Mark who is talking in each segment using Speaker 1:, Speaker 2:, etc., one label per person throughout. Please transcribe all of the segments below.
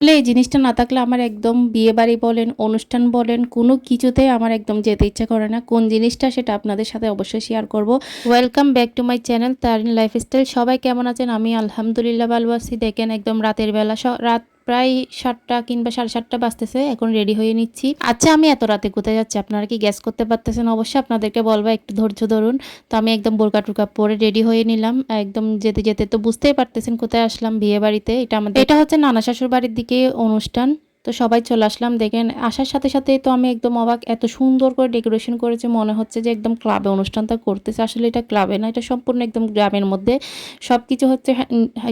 Speaker 1: আসলে এই জিনিসটা না থাকলে আমার একদম বিয়ে বাড়ি বলেন, অনুষ্ঠান বলেন, কোনো কিছুতে আমার একদম যেতে ইচ্ছা করে না। কোন জিনিসটা সেটা আপনাদের সাথে অবশ্যই শেয়ার করব। Welcome back to my channel Tarin lifestyle সবাই কেমন আছেন? আমি আলহামদুলিল্লাহ ভালো আছি। দেখেন একদম রাতের বেলা রাত প্রায় সাতটা কিংবা সাড়ে সাতটা বাজতেছে, এখন রেডি হয়ে নিচ্ছি। আচ্ছা আমি এত রাতে কোথায় যাচ্ছি? আপনারা কি গ্যাস করতে পারতেছেন? অবশ্যই আপনাদেরকে বলব, একটু ধৈর্য ধরুন। তো আমি একদম বোরকা টুরকা পরে রেডি হয়ে নিলাম। একদম যেতে যেতে তো বুঝতেই পারতেছেন কোথায় আসলাম বিয়ে বাড়িতে। এটা আমাদের এটা হচ্ছে নানা শাশুর বাড়ির দিকে অনুষ্ঠান। তো সবাই চলে আসলাম, দেখেন আসার সাথে সাথে তো আমি একদম অবাক, এত সুন্দর করে ডেকোরেশন করেছে, মনে হচ্ছে যে একদম ক্লাবে অনুষ্ঠানটা করতেছে, আসলে এটা ক্লাবে না, এটা সম্পূর্ণ একদম গ্রামের মধ্যে সব কিছু হচ্ছে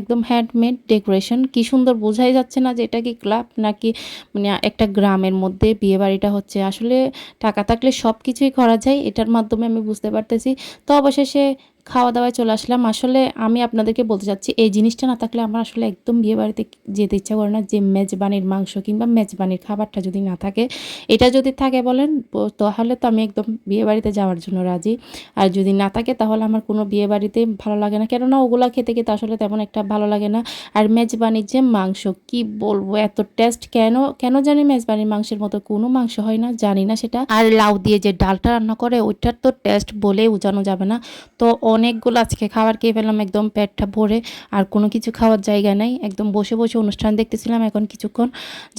Speaker 1: একদম হ্যান্ডমেড ডেকোরেশন কি সুন্দর বোঝাই যাচ্ছে না যে এটা কি ক্লাব নাকি মানে একটা গ্রামের মধ্যে বিয়ে বাড়িটা হচ্ছে, আসলে টাকা থাকলে সব কিছুই করা যায়, এটার মাধ্যমে আমি বুঝতে পারতেছি, তো অবশেষে খাওয়া দাওয়ায় চলে আসলাম। আসলে আমি আপনাদেরকে বলতে চাচ্ছি, এই জিনিসটা না থাকলে আমার আসলে একদম বিয়ে বাড়িতে যেতে ইচ্ছা করে না। যে মেজবানির মাংস কিংবা মেজবানির খাবারটা যদি না থাকে, এটা যদি থাকে বলেন তাহলে তো আমি একদম বিয়ে বাড়িতে যাওয়ার জন্য রাজি। আর যদি না থাকে, তাহলে আমার কোনো বিয়ে বাড়িতে ভালো লাগে না। কেননা ওগুলা খেতে খেতে আসলে তেমন একটা ভালো লাগে না। আর মেজবানির যে মাংস, কি বলব, এত টেস্ট কেন কেন জানি মেজবানির মাংসের মতো কোনো মাংস হয় না, জানি না সেটা। আর লাউ দিয়ে যে ডালটা রান্না করে, ওইটার তো টেস্ট বলে বোঝানো যাবে না। তো অনেকগুলো আজকে খাবার খেয়ে ফেললাম, একদম পেটটা ভরে, আর কোনো কিছু খাওয়ার জায়গা নাই। একদম বসে বসে অনুষ্ঠান দেখতেছিলাম এখন কিছুক্ষণ।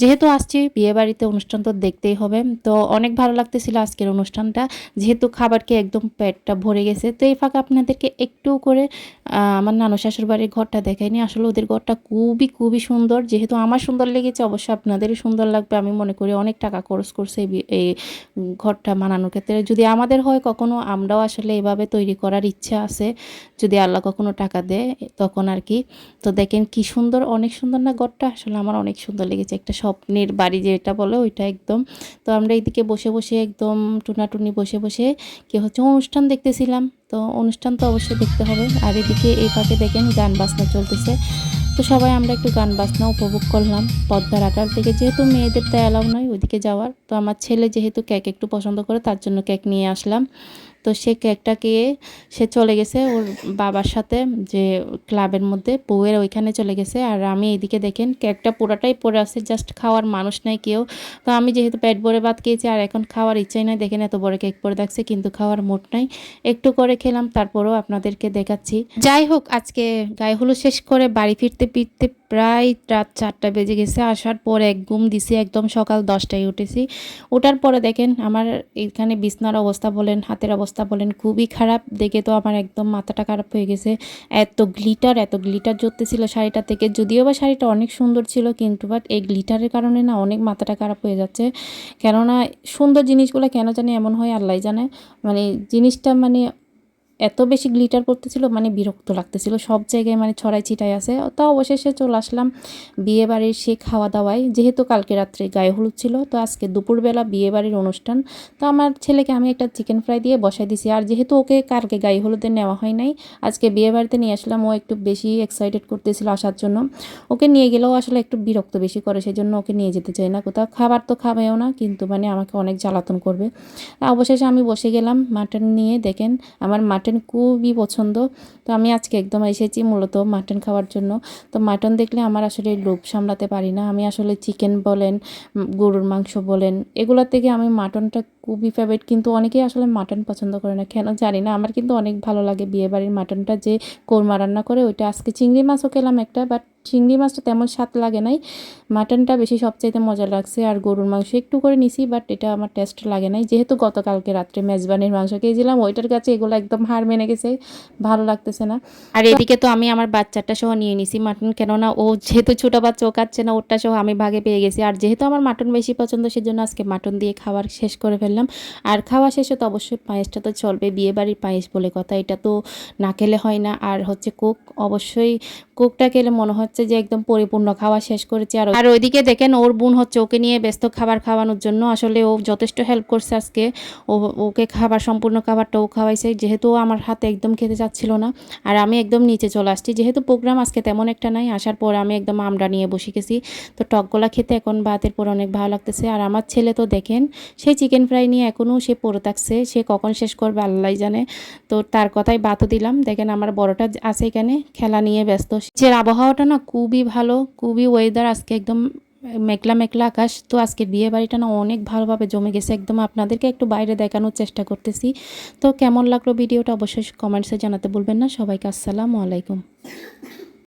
Speaker 1: যেহেতু আসছি, বিয়ে বাড়িতে অনুষ্ঠান তো দেখতেই হবে। তো অনেক ভালো লাগতেছিল আজকের অনুষ্ঠানটা। যেহেতু খাবার খেয়ে একদম পেটটা ভরে গেছে। তো এই ফাঁকে আপনাদেরকে একটু করে আমার নানু শাশুর বাড়ির ঘরটা দেখাইনি আসলে ওদের ঘরটা খুবই খুবই সুন্দর। যেহেতু আমার সুন্দর লেগেছে অবশ্যই আপনাদেরও সুন্দর লাগবে। আমি মনে করি অনেক টাকা খরচ করছে এই ঘরটা বানানোর ক্ষেত্রে। যদি আমাদের হয়, কখনো আমরাও আসলে এভাবে তৈরি করার ইচ্ছা আছে, যদি আল্লাহ কখনো টাকা দেয়, তখন আর কি। তো দেখেন কি সুন্দর, অনেক সুন্দর না ঘরটা? আসলে আমার অনেক সুন্দর লেগেছে। একটা স্বপ্নের বাড়ি যেটা বলে, ওইটা একদম। তো আমরা এইদিকে বসে বসে একদম টুনাটুনি বসে বসে কি হচ্ছে, অনুষ্ঠান দেখতেছিলাম। তো অনুষ্ঠান তো অবশ্যই দেখতে হবে। আর এদিকে এই ফাঁকে দেখেন গান বাজনা চলতেছে। তো সবাই আমরা একটু গান বাজনা উপভোগ করলাম। পদ্মার আটার থেকে যেহেতু মেয়েদের তো অ্যালাউ নয় ওইদিকে যাওয়ার। তো আমার ছেলে যেহেতু কেক একটু পছন্দ করে, তার জন্য কেক নিয়ে আসলাম। তো সে কেকটা কেকটাকে সে চলে গেছে ওর বাবার সাথে যে ক্লাবের মধ্যে। বউয়ের ওইখানে চলে গেছে। আর আমি এইদিকে দেখেন কেকটা পুরাটাই পড়ে আছে জাস্ট খাওয়ার মানুষ নাই কেউ। তো আমি যেহেতু পেট ভরে ভাত খেয়েছি, আর এখন খাওয়ার ইচ্ছাই নাই। দেখেন এত বড় কেক পরে থাকছে, কিন্তু খাওয়ার মোট নাই। একটু করে খেলাম, তারপরেও আপনাদেরকে দেখাচ্ছি। যাই হোক, আজকে গায়ে হলুদ শেষ করে বাড়ি ফিরতে ফিরতে প্রায় রাত চারটা বেজে গেছে, আসার পর এক ঘুম দিছি, একদম সকাল দশটায় উঠেছি। ওঠার পরে দেখেন আমার এখানে বিছনার অবস্থা বলেন, হাতের অবস্থা বলেন খুবই খারাপ। দেখে তো আমার একদম মাথাটা খারাপ হয়ে গেছে। এত গ্লিটার এত গ্লিটার জ্বলতেছিল শাড়িটা থেকে। যদিও বা শাড়িটা অনেক সুন্দর ছিল কিন্তু বাট এই গ্লিটারের কারণে না অনেক মাথাটা খারাপ হয়ে যাচ্ছে। কেননা সুন্দর জিনিসগুলো কেন জানি এমন হয় আল্লাহ জানে। মানে জিনিসটা মানে এত বেশি গ্লিটার করতেছিল মানে বিরক্ত লাগতেছিল। সব জায়গায় মানে ছড়াই ছিটাই আছে। তো অবশেষে চলে আসলাম বিয়ে বাড়ির সে খাওয়া দাওয়ায় যেহেতু কালকে রাত্রে গায়ে হলুদ ছিল, তো আজকে দুপুরবেলা বিয়ে বাড়ির অনুষ্ঠান। তো আমার ছেলেকে আমি একটা চিকেন ফ্রাই দিয়ে বসাই দিছি। আর যেহেতু ওকে কালকে গায়ে হলুদে নেওয়া হয় নাই, আজকে বিয়ে বাড়িতে নিয়ে আসলাম। ও একটু বেশি এক্সাইটেড করতেছিল আসার জন্য। ওকে নিয়ে গেলেও আসলে একটু বিরক্ত বেশি করে সেই জন্য ওকে নিয়ে যেতে চাই না কোথাও। খাবার তো খাবেও না, কিন্তু মানে আমাকে অনেক জ্বালাতন করবে। অবশেষে আমি বসে গেলাম মাটন নিয়ে। দেখেন, আমার মাটন খুবই পছন্দ। তো আমি আজকে একদম এসেছি মূলত মাটন খাওয়ার জন্য। তো মাটন দেখলে আমার আসলে লোভ সামলাতে পারি না। আমি আসলে চিকেন বলেন গরুর মাংস বলেন এগুলোর থেকে আমি মাটনটা খুবই ফেভারিট কিন্তু অনেকেই আসলে মাটন পছন্দ করে না। কেন জানি না, আমার কিন্তু অনেক ভালো লাগে বিয়েবাড়ির মাটনটা যে কোরমা রান্না করে, ওইটা আজকে চিংড়ি মাছও খেলাম একটা বাট চিংড়ি মাছটা তেমন স্বাদ লাগে নাই। মাটনটা বেশি সবচাইতে মজা লাগছে আর গরুর মাংস একটু করে নিছি বাট এটা আমার টেস্ট লাগে নাই। যেহেতু গতকালকে রাত্রে মেজবানির মাংস খেয়েছিলাম, ওইটার কাছে এগুলো একদম হার মেনে গেছে, ভালো লাগতেছে না। আর এদিকে তো আমি আমার বাচ্চাটা সহ নিয়ে নিছি মাটন, কেননা ও যেহেতু ছোটো বাচ্চা, ও খাচ্ছে না, ওরটা সহ আমি ভাগে পেয়ে গেছি। আর যেহেতু আমার মাটন বেশি পছন্দ, সেজন্য আজকে মাটন দিয়ে খাবার শেষ করে ফেললাম। আর খাওয়া শেষে তো অবশ্যই পায়েসটা তো চলবে বিয়ে বাড়ির পায়েস বলে কথা, এটা তো না খেলে হয় না। আর হচ্ছে কোক অবশ্যই কোকটা খেলে মনে হচ্ছে যে একদম পরিপূর্ণ খাওয়া শেষ করেছে। আর আর ওইদিকে দেখেন, ওর বোন হচ্ছে ওকে নিয়ে ব্যস্ত খাবার খাওয়ানোর জন্য। আসলে ও যথেষ্ট হেল্প করছে আজকে। ও, ওকে খাবার, সম্পূর্ণ খাবারটা ও খাওয়াইছে। যেহেতু আমার হাতে একদম খেতে চাচ্ছিল না, আর আমি একদম নিচে চলে আসছি। যেহেতু প্রোগ্রাম আজকে তেমন একটা নাই, আসার পর আমি একদম আমড়া নিয়ে বসে গেছি। তো টকগোলা খেতে এখন ভাতের পর অনেক ভালো লাগতেছে। আর আমার ছেলে তো দেখেন সেই চিকেন ফ্রাই নিয়ে এখনও সে পড়ে থাকছে। সে কখন শেষ করবে আল্লাহ জানে। তো তার কথাই বাতও দিলাম। দেখেন আমার বড়টা আছে এখানে, খেলা নিয়ে ব্যস্ত। যে আবহাওয়াটা না খুবই ভালো, খুবই ওয়েদার আজকে একদম মেঘলা মেঘলা আকাশ। তো আজকের বিয়ে বাড়িটা না অনেক ভালোভাবে জমে গেছে। একদম আপনাদেরকে একটু বাইরে দেখানোর চেষ্টা করতেছি। তো কেমন লাগল ভিডিওটা অবশ্যই কমেন্টসে জানাতে বলবেন না। সবাইকে আসসালামু আলাইকুম।